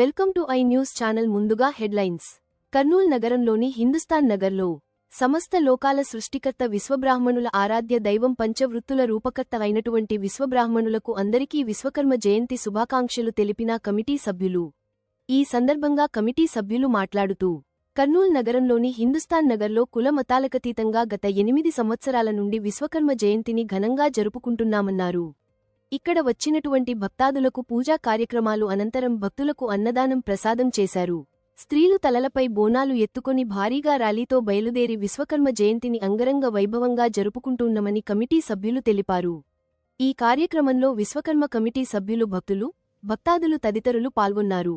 Welcome to I news channel ముందుగా headlines. Kurnool నగరంలోని హిందుస్థాన్ నగర్లో సమస్త లోకాల సృష్టికర్త విశ్వబ్రాహ్మణుల ఆరాధ్య దైవం పంచవృత్తుల రూపకర్త అయినటువంటి విశ్వబ్రాహ్మణులకు అందరికీ విశ్వకర్మ జయంతి శుభాకాంక్షలు తెలిపిన కమిటీ సభ్యులు. ఈ సందర్భంగా కమిటీ సభ్యులు మాట్లాడుతూ కర్నూల్ నగరంలోని హిందుస్థాన్ నగర్లో కుల మతాలకతీతంగా గత ఎనిమిది సంవత్సరాల నుండి విశ్వకర్మ జయంతిని ఘనంగా జరుపుకుంటున్నామన్నారు. ఇక్కడ వచ్చినటువంటి భక్తాదులకు పూజా కార్యక్రమాలు అనంతరం భక్తులకు అన్నదానం ప్రసాదం చేశారు. స్త్రీలు తలలపై బోనాలు ఎత్తుకొని భారీగా ర్యాలీతో బయలుదేరి విశ్వకర్మ జయంతిని అంగరంగ వైభవంగా జరుపుకుంటున్నామని కమిటీ సభ్యులు తెలిపారు. ఈ కార్యక్రమంలో విశ్వకర్మ కమిటీ సభ్యులు భక్తులు భక్తాదులు తదితరులు పాల్గొన్నారు.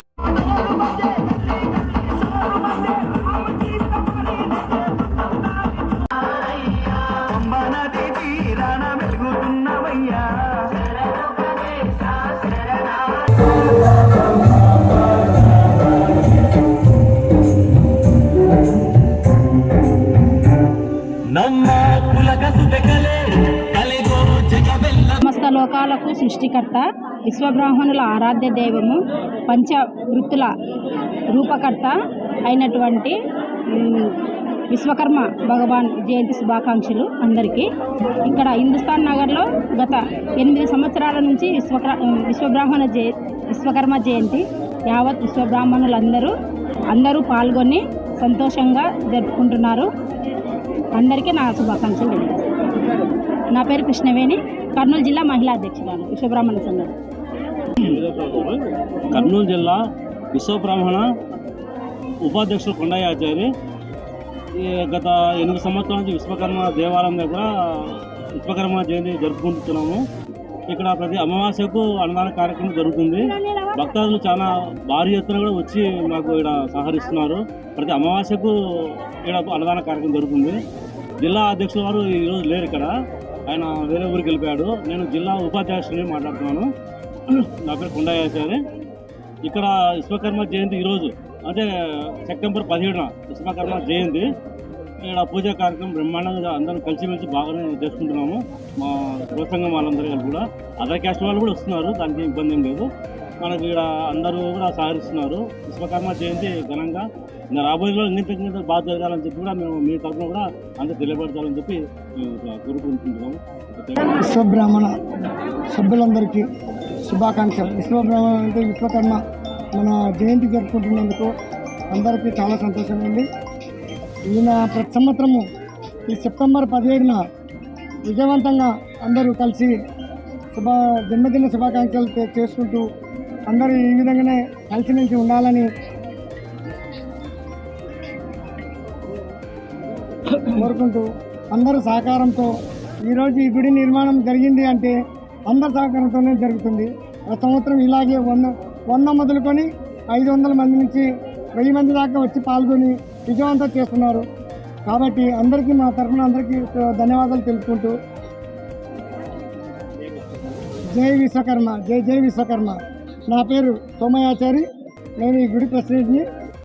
లోకాలకు సృష్టికర్త విశ్వబ్రాహ్మణుల ఆరాధ్య దైవము పంచ వృత్తుల రూపకర్త అయినటువంటి విశ్వకర్మ భగవాన్ జయంతి శుభాకాంక్షలు అందరికీ. ఇక్కడ హిందుస్థాన్ నగర్లో గత ఎనిమిది సంవత్సరాల నుంచి విశ్వక్ర విశ్వబ్రాహ్మణ జయ విశ్వకర్మ జయంతి యావత్ విశ్వబ్రాహ్మణులందరూ అందరూ పాల్గొని సంతోషంగా జరుపుకుంటున్నారు. అందరికీ నా శుభాకాంక్షలు తెలియజేస్తాను. నా పేరు కృష్ణవేణి కర్నూలు జిల్లా మహిళా అధ్యక్షురాలు విశ్వబ్రాహ్మణ సంఘం. కర్నూలు జిల్లా విశ్వబ్రాహ్మణ ఉపాధ్యక్షుడు కొండయ్యాచారి. ఈ గత ఎనిమిది సంవత్సరాల నుంచి విశ్వకర్మ దేవాలయం దగ్గర విశ్వకర్మ జయంతి జరుపుకుంటున్నాము. ఇక్కడ ప్రతి అమావాస్యకు అన్నదాన కార్యక్రమం జరుగుతుంది. భక్తాదులు చాలా భారీ ఎత్తున కూడా వచ్చి మాకు ఇక్కడ సహకరిస్తున్నారు. ప్రతి అమావాస్యకు ఇక్కడ అన్నదాన కార్యక్రమం జరుగుతుంది. జిల్లా అధ్యక్షుల వారు ఈరోజు లేరు ఇక్కడ. ఆయన వేరే ఊరికి వెళ్ళిపోయాడు. నేను జిల్లా ఉపాధ్యక్షుని మాట్లాడుతున్నాను. నా పేరు కొండయ్యాచారి ఇక్కడ విశ్వకర్మ జయంతి ఈరోజు. అంటే సెప్టెంబర్ పదిహేడున విశ్వకర్మ జయంతి. ఇక్కడ పూజా కార్యక్రమం బ్రహ్మాండంగా అందరం కలిసిమెలిసి బాగానే చేసుకుంటున్నాము. మా ప్రసంగం వాళ్ళందరూ కూడా. అదర్ క్యాస్ట్ వాళ్ళు కూడా వస్తున్నారు. దానికి ఇబ్బంది ఏం లేదు. మనకి ఇక్కడ అందరూ కూడా సహకరిస్తున్నారు. విశ్వకర్మ జయంతి ఘనంగా ఇంకా రాబోయే రోజులు ఎన్ని ఇంత బాగా జరగాలని చెప్పి కూడా మేము మీ తరఫున కూడా అందరూ తెలియపరచాలని చెప్పి కోరుకుంటున్నాము. విశ్వబ్రాహ్మణ సభ్యులందరికీ శుభాకాంక్షలు. విశ్వబ్రాహ్మణ అంటే విశ్వకర్మ మన జయంతి జరుపుకుంటున్నందుకు అందరికీ చాలా సంతోషంగా ఉంది. ఈయన ప్రతి సంవత్సరము ఈ సెప్టెంబర్ పదిహేడున విజయవంతంగా అందరూ కలిసి శుభ జన్మదిన శుభాకాంక్షలు చేసుకుంటూ అందరూ ఈ విధంగానే కలిసి నుంచి ఉండాలని కోరుకుంటూ అందరూ సహకారంతో ఈరోజు ఈ గుడి నిర్మాణం జరిగింది అంటే అందరి సహకారంతోనే జరుగుతుంది. సంవత్సరం ఇలాగే వంద వంద మొదలుకొని ఐదు వందల మంది నుంచి వెయ్యి మంది దాకా వచ్చి పాల్గొని విజయవంతం చేస్తున్నారు. కాబట్టి అందరికీ మా తరఫున అందరికీ ధన్యవాదాలు తెలుపుకుంటూ జై విశ్వకర్మ జై జై విశ్వకర్మ. నా పేరు సోమయాచారి. నేను ఈ గుడి ప్రెసిడెంట్ని.